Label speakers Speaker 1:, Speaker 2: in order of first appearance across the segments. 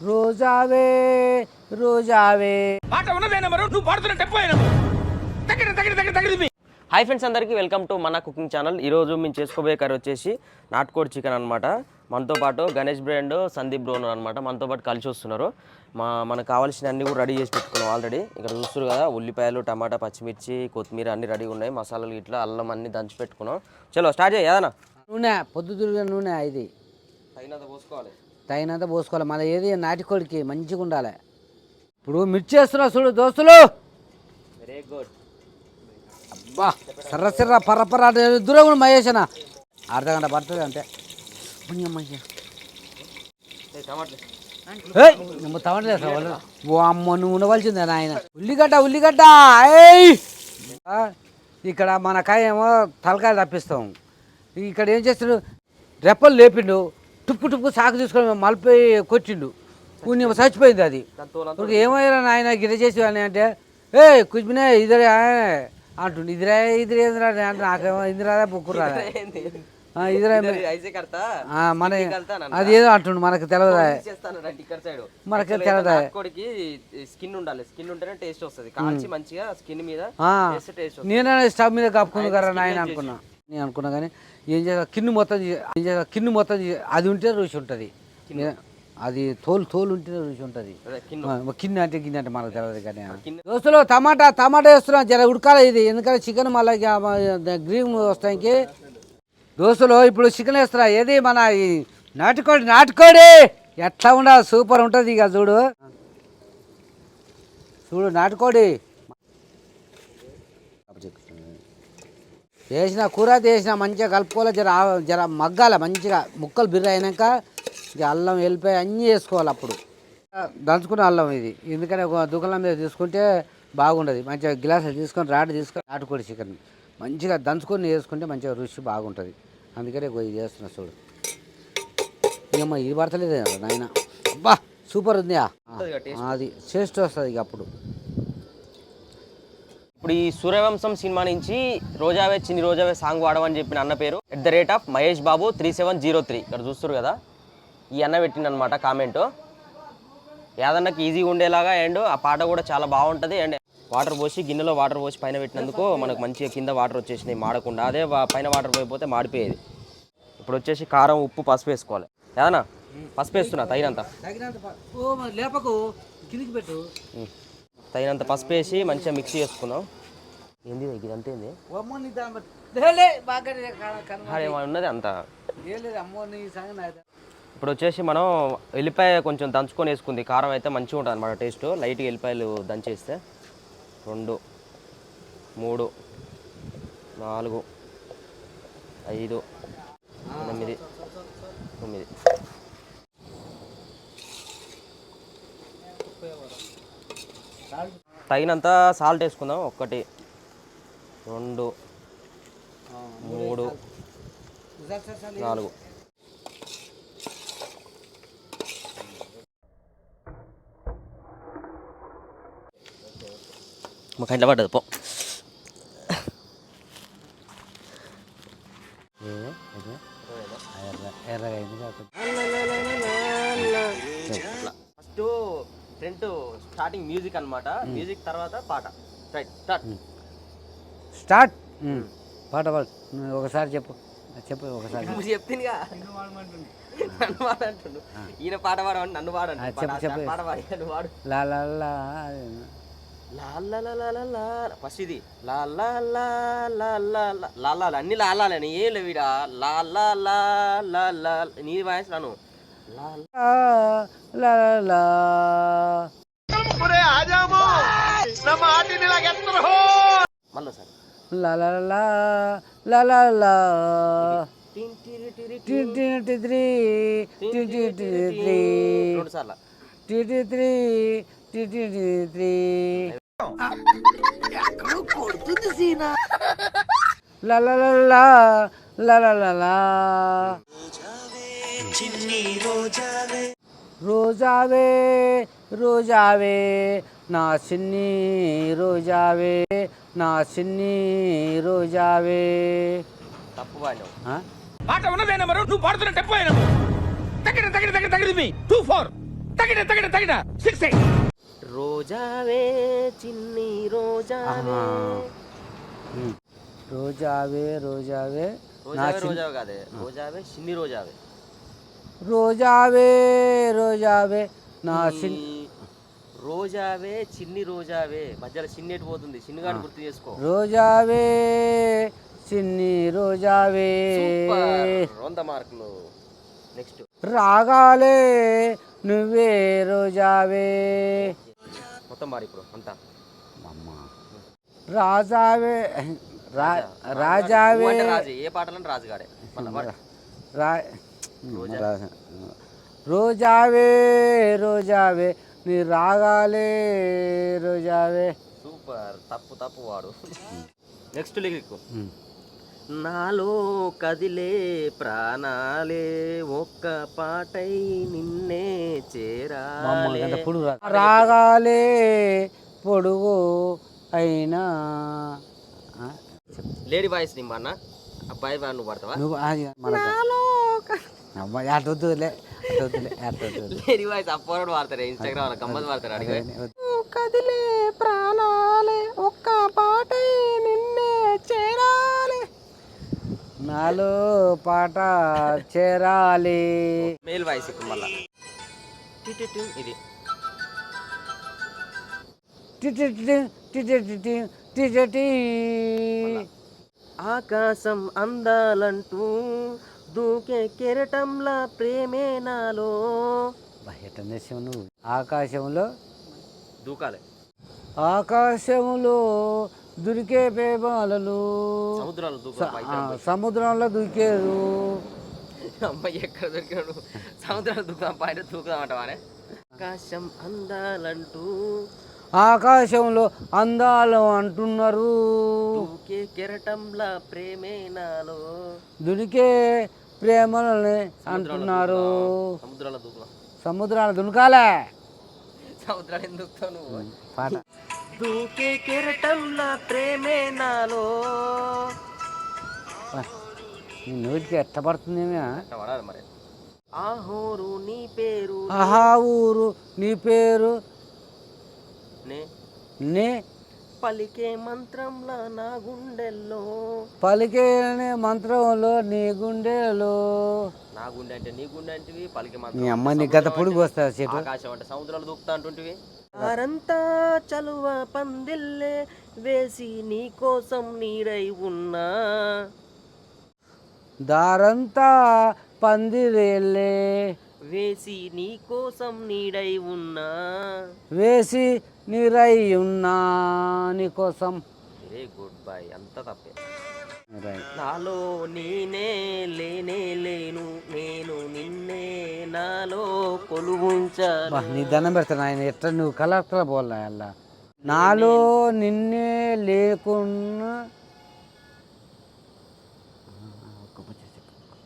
Speaker 1: రోజావే రోజావే పాట ఉన్నదే నెంబరు నువ్వు పాడుతున్న టెప్పు అయినా దగ్గర దగ్గర దగ్గర దగ్గర
Speaker 2: హాయ్ ఫ్రెండ్స్ అందరికీ వెల్కమ్ టు మన కుకింగ్ ఛానల్. ఈరోజు మేము చేసుకోబోయే కర్రీ వచ్చేసి నాటుకోడి చికెన్ అనమాట మనతో పాటు గణేష్ బ్రాండ్ సందీప్ బ్రోన్ అనమాట మనతో పాటు కలిసి వస్తున్నారు. మా మనకు కావాల్సిన అన్ని కూడా రెడీ చేసి పెట్టుకున్నాం ఆల్రెడీ. ఇక్కడ చూస్తారు కదా ఉల్లిపాయలు టమాటా పచ్చిమిర్చి కొత్తిమీర అన్ని రెడీగా ఉన్నాయి. మసాలాలు ఇట్లా అల్లం అన్ని దంచి పెట్టుకున్నాం. చలో స్టార్ట్ చేయి ఏదన్నా?
Speaker 1: నూనె పొద్దుతిరిగిన నూనె ఇది.
Speaker 2: తగినంత పోసుకోవాలి.
Speaker 1: తగినంత పోసుకోవాలి. మళ్ళీ ఏది? నాటికోడికి మంచిగా ఉండాలి. ఇప్పుడు మిర్చి వేస్తున్నా చూడు దోస్తులు.
Speaker 2: వెరీ గుడ్
Speaker 1: అబ్బా సర్ర సర్ర పర్ర దూరం కూడా మహేషన అర్ధ గంట పడుతుంది అంతే. పుణ్యమ్మయ్య.
Speaker 2: టమాటలు
Speaker 1: ఏయ్, నువ్వు తమట్లేదు అసలు వాళ్ళు. ఓ అమ్మ నువ్వు ఉండవలసిందే నాయన. ఉల్లిగడ్డ ఉల్లిగడ్డ ఇక్కడ మన కాయ ఏమో తలకాయ తప్పిస్తాం. ఇక్కడ ఏం చేస్తాడు రెప్పలు లేపిండు. టుప్పు టుప్పు సాకు తీసుకొని మలిపి కొట్టిండు. పుణ్యం చచ్చిపోయింది అది. ఏమయ్యారా నాయన గిర చేసి అంటే ఏ కుజ్మినే ఇదరే అంటుండు. ఇదిరే ఇదిరే అంటే నాకేమో ఇందిరాదా బుక్కు రాదా ఆ, ఇదిరే
Speaker 2: ఐసే కడతా?
Speaker 1: ఆ, మన ఏదో అంటుండు మనకు తెలియదా మనకి తెలియదా
Speaker 2: నాటుకోడికి స్కిన్ ఉండాలి. స్కిన్ ఉంటేనే టేస్ట్ వస్తుంది. కాల్చి మంచిగా స్కిన్ మీద
Speaker 1: నేనే స్టవ్ మీద కప్పుకుంది కదా నాయన అనుకున్నా. నేను అనుకున్నా కానీ ఏం చేస్తా కిన్ను మొత్తం ఏం చేస్తా కిన్ను మొత్తం అది ఉంటే రుచి ఉంటుంది. అది తోలు తోలు ఉంటేనే రుచి ఉంటుంది. కిన్ను అంటే గిన్నె అంటే మనకు తెలియదు కానీ
Speaker 2: కింద-
Speaker 1: దోస్తులు టమాటా టమాటా వేస్తున్నాం జర ఉడకాలి ఇది ఎందుకంటే చికెన్ మళ్ళీ గ్రీన్ వస్తానికి. దోస్తులు ఇప్పుడు చికెన్ వేస్తున్నా ఏది మన నాటుకోడి నాటుకోడి! ఎట్లా ఉండాలి? సూపర్ ఉంటుంది ఇక చూడు. చూడు నాటుకోడి. వేసిన కూర వేసిన మంచిగా కలుపుకోవాలి జర జర మగ్గాల మంచిగా ముక్కలు బిర్ర అయినాక. ఇక అల్లం వెళ్ళిపోయి అన్నీ వేసుకోవాలి అప్పుడు. దంచుకున్న అల్లం ఇది. ఎందుకంటే ఒక దుకాణం మీద తీసుకుంటే బాగుండదు. మంచిగా గ్లాసులు తీసుకొని రాడ్ తీసుకొని నాటుకోడి చికెన్. మంచిగా దంచుకొని వేసుకుంటే మంచిగా రుచి బాగుంటుంది. అందుకనే ఇది చేస్తున్నా చూడు. ఏమో ఇది పడతలేదు నాయన? అబ్బా సూపర్ ఉంది అది టేస్ట్ వస్తుంది ఇక అప్పుడు.
Speaker 2: ఇప్పుడు ఈ సూర్యవంశం సినిమా నుంచి రోజావే చిన్ని రోజావే సాంగ్ వాడమని చెప్పిన అన్న పేరు. At the rate of Mahesh Babu three seven zero three. ఇక్కడ చూస్తారు కదా? ఈ అన్న పెట్టిండనమాట కామెంట్. యాదన్నకి ఈజీగా ఉండేలాగా అండ్ ఆ పాట కూడా చాలా బాగుంటుంది. అండ్ వాటర్ పోసి గిన్నెలో వాటర్ పోసి పైన పెట్టినందుకు మనకు మంచిగా కింద వాటర్ వచ్చేసినాయి మాడకుండా. అదే పైన వాటర్ పోయిపోతే మాడిపోయేది. ఇప్పుడు వచ్చేసి కారం ఉప్పు పసుపు వేసుకోవాలి. యాదన్న పసుపు వేస్తున్నా తగినంత?
Speaker 1: పెట్టు.
Speaker 2: తగినంత పసుపు వేసి మంచిగా మిక్సీ చేసుకుందాం. ఏంది ఆడ ఏమో ఉన్నది అంత? ఇప్పుడు వచ్చేసి మనం ఎల్లిపాయ కొంచెం దంచుకొని వేసుకుంది. కారం అయితే మంచిగా ఉంటుంది అనమాట టేస్ట్. లైట్గా ఎల్లిపాయలు దంచేస్తే రెండు మూడు నాలుగు ఐదు ఎనిమిది తొమ్మిది. తగినంత సాల్ట్ వేసుకుందాం. ఒకటి రెండు మూడు నాలుగు. మా അതിൻ്റെ పడ్డది పో. ఫస్ట్ స్టార్టింగ్ మ్యూజిక్ అనమాట మ్యూజిక్ తర్వాత పాట. స్టార్ట్.
Speaker 1: స్టార్ట్. పాట పాడు. ఒకసారి చెప్పు. చెప్పు ఒకసారి.
Speaker 2: నువ్వు చెప్తినిగా? నన్ను ఈయన పాట పాడమని నన్ను పాడండి.
Speaker 1: చెప్పు చెప్పు
Speaker 2: పాట పాడి నన్ను పాడు.
Speaker 1: లాలా లా.
Speaker 2: ఫస్ట్ ఇది లా అన్ని లాలని ఏం లేవు లా నీ వాయిస్ మళ్ళీ
Speaker 1: లాలా త్రీ త్రీ కొడుతుంది సీనా. లలలలా రోజావే రోజావే నా చిన్ని రోజావే నా చిన్ని రోజావే.
Speaker 2: తప్పు
Speaker 3: పాట ఉన్నదే నెంబరు నువ్వు పాడుతున్న తప్పు అయినా. తగిన తగిన తగిన తగిన టూ ఫోర్ తగిన తగిన తగిన. సిక్స్ ఎయిట్
Speaker 2: రోజావే చిన్ని రోజావే.
Speaker 1: రోజావే రోజావే.
Speaker 2: రోజావే రోజావే కాదే. రోజావే చిన్ని రోజావే.
Speaker 1: రోజావే రోజావే. నా చిన్ని
Speaker 2: రోజావే చిన్ని రోజావే. మధ్యలో చిన్ని ఎటు పోతుంది? చిన్నగాని గుర్తు చేసుకో.
Speaker 1: రోజావే చిన్ని రోజావే.
Speaker 2: వంద మార్కులు. నెక్స్ట్.
Speaker 1: రాగాలే నువ్వే రోజావే.
Speaker 2: మొత్తం మారి ఇప్పుడు అంతా.
Speaker 1: రాజావే రా రాజావే.
Speaker 2: అంటే రాజు ఏ పాటలని రాజుగాడే. మళ్ళా.
Speaker 1: రా రా- రోజావే రోజావే నీ రాగాలే రోజావే.
Speaker 2: సూపర్ తప్పు తప్పు వాడు. Next lyric.
Speaker 1: ఉమ్.
Speaker 2: నాలో కదిలే ప్రాణాలే ఒక్క పాటై నిన్నే చేరాలే.
Speaker 1: రాగాలే పొడుగు అయినా?
Speaker 2: లేడీ వాయిస్ నిమ్మ అన్న అబ్బాయి నువ్వు పడతావా
Speaker 1: నువ్వు అది మనకు అమ్మ అటొద్దులే అటొద్దులే అటొద్దులే
Speaker 2: లేడీ వాయిస్ అప్పోడు వాడతారు ఇన్స్టాగ్రామ్ గమ్మత్ వాడతారు అడిగి
Speaker 1: కదిలే ప్రాణాలే ఒక్క పాటై నిన్నే చేరాలి నాలో పాట చేరాలి.
Speaker 2: మేల్ వాయిస్ ఇప్పుడు మళ్ళా. టిటిటి ఇది. ఆకాశం అందాలంటూ దూకే కెరటంలా ప్రేమే నాలో.
Speaker 1: నువ్వు? ఆకాశంలో?
Speaker 2: దూకాలి.
Speaker 1: ఆకాశంలో దొరికే
Speaker 2: దూకా
Speaker 1: ఆ, సముద్రంలో దూకేరు
Speaker 2: అమ్మాయి ఎక్కడ దొరికినాడు? సముద్రాలు దూకుదాం పైన దూకుదాం అంటవానే ఆకాశం అందాలంటూ.
Speaker 1: ఆకాశంలో అందాలు అంటున్నారు.
Speaker 2: దూకే కెరటంలా ప్రేమే నాలో.
Speaker 1: దునికే ప్రేమలని అంటున్నారు.
Speaker 2: సముద్రాలు
Speaker 1: దునకాలే.
Speaker 2: సముద్రాలు ఎందుకు
Speaker 1: పాట.
Speaker 2: దూకే కెరటంలా ప్రేమే నాలో.
Speaker 1: నీ నోటికి ఎట్ట పడుతుందేమే?
Speaker 2: అట్లా పడాలి మరి? నీ పేరు.
Speaker 1: ఆహా ఊరు నీ పేరు?
Speaker 2: నే.
Speaker 1: నే.
Speaker 2: పలికే మంత్రంలా నా గుండెల్లో.
Speaker 1: పలికే మంత్రంలో నీ గుండెలో
Speaker 2: నా గుండె అంటే నీ గుండె అంటివి పలికే
Speaker 1: నీ
Speaker 2: మంత్రం
Speaker 1: అమ్మ నీ గత పొడుగు వస్తా చెట్టు
Speaker 2: ఆకాశం అంటే సముద్రాలు దూకుతా అంటుంటివి. వారంతా చలువ పందిల్లే వేసి నీ కోసం నీడై ఉన్నా.
Speaker 1: దారంతా పందిరేళ్ళే
Speaker 2: వేసి నీ కోసం నీడై ఉన్నా.
Speaker 1: వేసి నీరై ఉన్నా నీకోసం
Speaker 2: వెరీ గుడ్ బాయ్ అంత తప్పే. నాలో నేనే లేనే లేను నేను నిన్నే నాలో కొలువుంచాను.
Speaker 1: బా, నీ దండం పెడతాను ఆయన ఎట్లా నువ్వు కలెక్టర్ పోలా అలా నాలో నిన్నే లేకున్నా. ఒక్క ముచ్చట చెప్పు.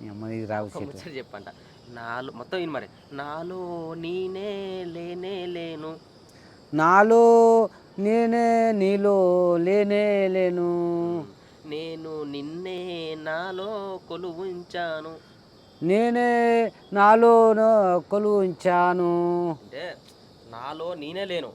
Speaker 1: నీ అమ్మ ఇది రావు
Speaker 2: చెప్పంట. నాలో మొత్తం విని మరి. నాలో నేనే లేనే లేను.
Speaker 1: నాలో నేనే నీలో లేనే లేను.
Speaker 2: నేను నిన్నే నాలో కొలువుంచాను.
Speaker 1: నేనే నాలో కొలువు ఉంచాను
Speaker 2: అంటే నాలో నేనే లేను.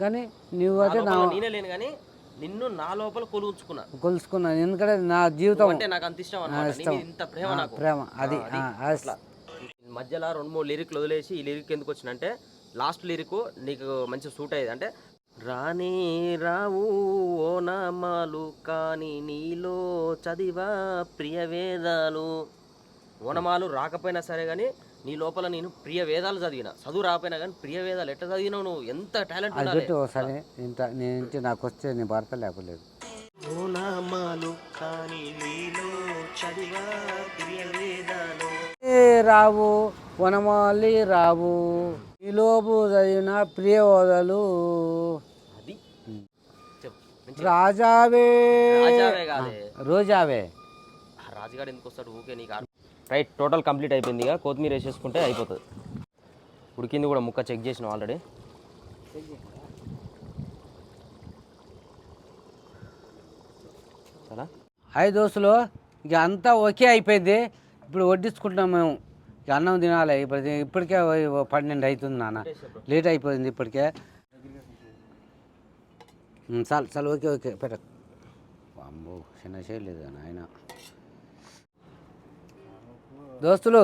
Speaker 1: కానీ నువ్వు అయితే నా
Speaker 2: నేనే లేను కానీ నిన్ను నా లోపల కొలువుంచుకున్నా.
Speaker 1: కొలుసుకున్నాను ఎందుకంటే నా జీవితం
Speaker 2: అంటే నాకు అంత ఇష్టం అన్నమాట. ఇంత ప్రేమ నాకు.
Speaker 1: ప్రేమ. అది.
Speaker 2: మధ్యలో రెండు మూడు లిరిక్లు వదిలేసి ఈ లిరిక్ ఎందుకు వచ్చినంటే లాస్ట్ లిరిక్ నీకు మంచి సూట్ అయ్యేది. అంటే రానే రావు ఓ నామాలు కానీ నీలో చదివా ప్రియ వేదాలు. ఓనమాలు రాకపోయినా సరే కానీ నీ లోపల నేను ప్రియ వేదాలు చదివిన. చదువు రాకపోయినా కానీ ప్రియ వేదాలు ఎట్లా చదివినావు నువ్వు? ఎంత టాలెంట్
Speaker 1: ఒకసారి. ఇంత నేను నాకు వస్తే నీ భర్త లేకపోలేదు.
Speaker 2: ఓనామాలు కానీ నీలో చదివా ప్రియ వేదాలు.
Speaker 1: రావు వనమాలి రావు. ఈలోపు చదివిన ప్రియవదలు
Speaker 2: అది
Speaker 1: రాజావే.
Speaker 2: రాజావే. కాదే.
Speaker 1: రోజావే.
Speaker 2: ఆ రాజుగాడు ఎందుకు వస్తాడు ఊకే నీకు రైట్ టోటల్ కంప్లీట్ అయిపోయింది ఇక. కొత్తిమీర వేసేసుకుంటే అయిపోతుంది. ఉడికింది కూడా ముక్క చెక్ చేసిన ఆల్రెడీ. చాలా
Speaker 1: ఐదు దోశలు ఇక అంతా ఒకే అయిపోయింది. ఇప్పుడు వడ్డించుకుంటున్నాం మేము. ఇక అన్నం తినాలి. ఇప్పుడు ఇప్పటికే పన్నెండు అవుతుంది నాన్న. లేట్ అయిపోయింది ఇప్పటికే. చాలు చాలు ఓకే ఓకే పెట్ట. అమ్మో చిన్న చేయలేదు ఆయన దోస్తులు!